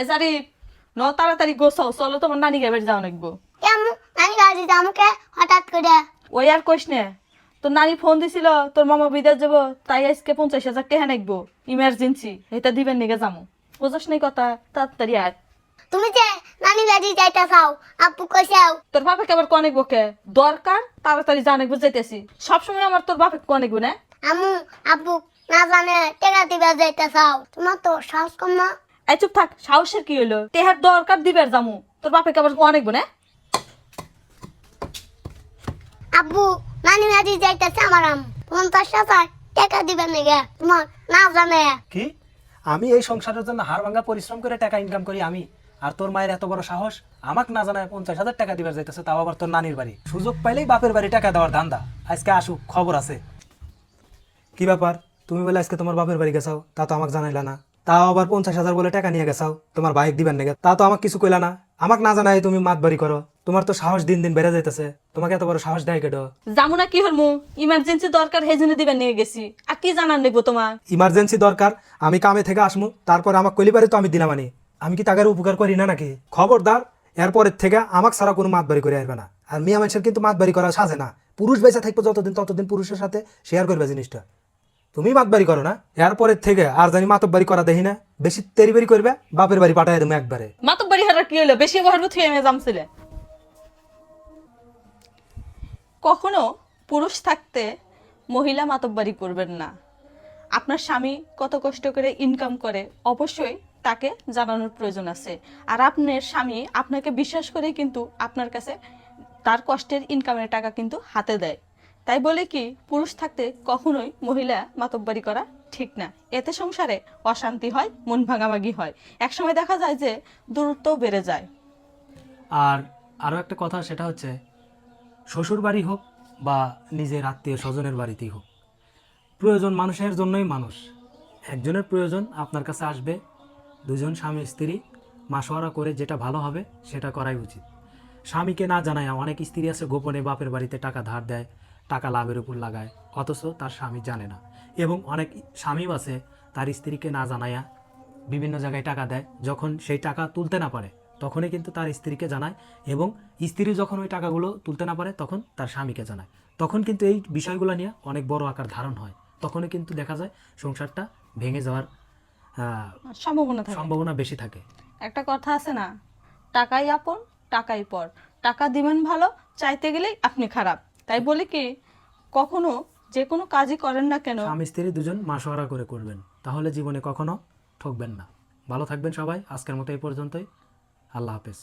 এ জারি ন তাড়াতাড়ি গোছাও চলো তোমার নানি গাবের যাও নাকবো নানি গাড়ি আমাকে হঠাৎ করে। ওই আর কইস নে তোর নানি ফোন দিছিল তোর মামা বিদেশ যাব তাই আজকে পঞ্চাশ হাজার টাকা নাকবো ইমার্জেন্সি এটা দিবেন নিগে যাব বুঝস নাই কথা তাড়াতাড়ি আয়। তুমি যে নানি গাড়ি যাইতে চাও আপু কইসাও তোর বাপে আবার কনেক বকে দরকার তাড়াতাড়ি জানাকবো যাইতেছি। সবসময় আমার তোর বাপে কনেক না? আমু আপু না জানে টেকা দিবা যাইতে চাও তোমার তো সাহস কম না? এই চুপ থাক সাহসের কি হইল? তেহার দরকার দিবার জামু। তোর বাপে আবার কনেক না আব্বু নানি গাড়ি যাইতেছে আমার আম। পঞ্চাশ হাজার টাকা দিবেন নাকি? তোমার না জানে। কি? আমি এই সংসারের জন্য হাড় ভাঙা পরিশ্রম করে টাকা ইনকাম করি আমি। আর তোর মায়ের এত বড় সাহস আমাকে না জানায় পঞ্চাশ হাজার টাকা দিবার যাইতেছে তাও আবার তোর নানির বাড়ি। সুযোগ পাইলেই বাপের বাড়ি টাকা দেওয়ার ধান্দা। আজকে আসুক খবর আছে। কি ব্যাপার? তুমি বলে আজকে তোমার বাপের বাড়ি গেছাও তা তো আমাকে জানাইলা না। তাও আবার পঞ্চাশ হাজার বলে টাকা নিয়ে গেছাও। তোমার বাইক দিবেন নাকি? তা তো আমাকে কিছু কইলা না। আমাকে না জানাই তুমি মাত বাড়ি করো। তোমার তো সাহস দিন দিন বেড়ে যাইতেছে। তোমাকে এত বড় সাহস দেয় কেটো জামু না কি হরমু? ইমার্জেন্সি দরকার সেই জন্য দিবার নিয়ে গেছি। আর কি জানার নেব তোমার ইমার্জেন্সি দরকার আমি কামে থেকে আসমু। তারপর আমাকে কইলি পারে তো আমি দিলাম আনি। আমি কি তাদের উপকার করি না নাকি? খবরদার এরপরের থেকে আমাকে ছাড়া কোনো মাত বাড়ি করে আসবে না। আর মেয়ে মানুষের কিন্তু মাত বাড়ি করা সাজে না। পুরুষ বেঁচে থাকব যতদিন ততদিন পুরুষের সাথে শেয়ার করবে জিনিসটা। তুমি মাত বাড়ি করো না। এরপরের থেকে আর জানি মাতব বাড়ি করা দেখি না। বেশি তেরি বাড়ি করবে, বাপের বাড়ি পাঠাই তুমি একবারে। মাতব বাড়ি হারার কি হলো বেশি বহরবো থুয়ে মে জামছিলে। কখনো পুরুষ থাকতে মহিলা মাতব্বারি করবেন না। আপনার স্বামী কত কষ্ট করে ইনকাম করে, অবশ্যই তাকে জানানোর প্রয়োজন আছে। আর আপনার স্বামী আপনাকে বিশ্বাস করে কিন্তু আপনার কাছে তার কষ্টের ইনকামের টাকা কিন্তু হাতে দেয়। তাই বলে কি, পুরুষ থাকতে কখনোই মহিলা মাতব্বারি করা ঠিক না। এতে সংসারে অশান্তি হয়, মন ভাঙাভাঙি হয়। একসময় দেখা যায় যে দূরত্ব বেড়ে যায়। আর আরও একটা কথা, সেটা হচ্ছে শ্বশুর বাড়ি হোক বা নিজের আত্মীয় স্বজনের বাড়িতেই হোক, প্রয়োজন মানুষের জন্যই মানুষ। একজনের প্রয়োজন আপনার কাছে আসবে, দুজন স্বামী, স্ত্রী মাসোয়ারা করে যেটা ভালো হবে সেটা করাই উচিত। স্বামীকে না জানায় অনেক স্ত্রী আছে, গোপনে বাপের বাড়িতে টাকা ধার দেয় টাকা লাভের উপর লাগায় অথচ তার স্বামী জানে না। এবং অনেক স্বামীও আছে তার স্ত্রীকে না জানায়া বিভিন্ন জায়গায় টাকা দেয়। যখন সেই টাকা তুলতে না পারে তখনই কিন্তু তার স্ত্রীকে জানায় এবং স্ত্রী যখন ওই টাকাগুলো তুলতে না পারে তখন তার স্বামীকে জানায়। তখন কিন্তু এই বিষয়গুলো নিয়ে অনেক বড় আকার ধারণ হয়। তখনই কিন্তু দেখা যায় সংসারটা ভেঙে যাওয়ার সম্ভাবনা সম্ভাবনা বেশি থাকে। একটা কথা আছে না? টাকাই আপন টাকাই পর। টাকা দিবেন ভালো চাইতে গেলেই আপনি খারাপ। তাই বলে কি, কখনো যে কোনো কাজই করেন না কেন? স্বামী স্ত্রী দুজন মাসোয়ারা করে করবেন, তাহলে জীবনে কখনো ঠকবেন না। ভালো থাকবেন সবাই, আজকের মতো এই পর্যন্তই। আল্লাহ হাফেজ।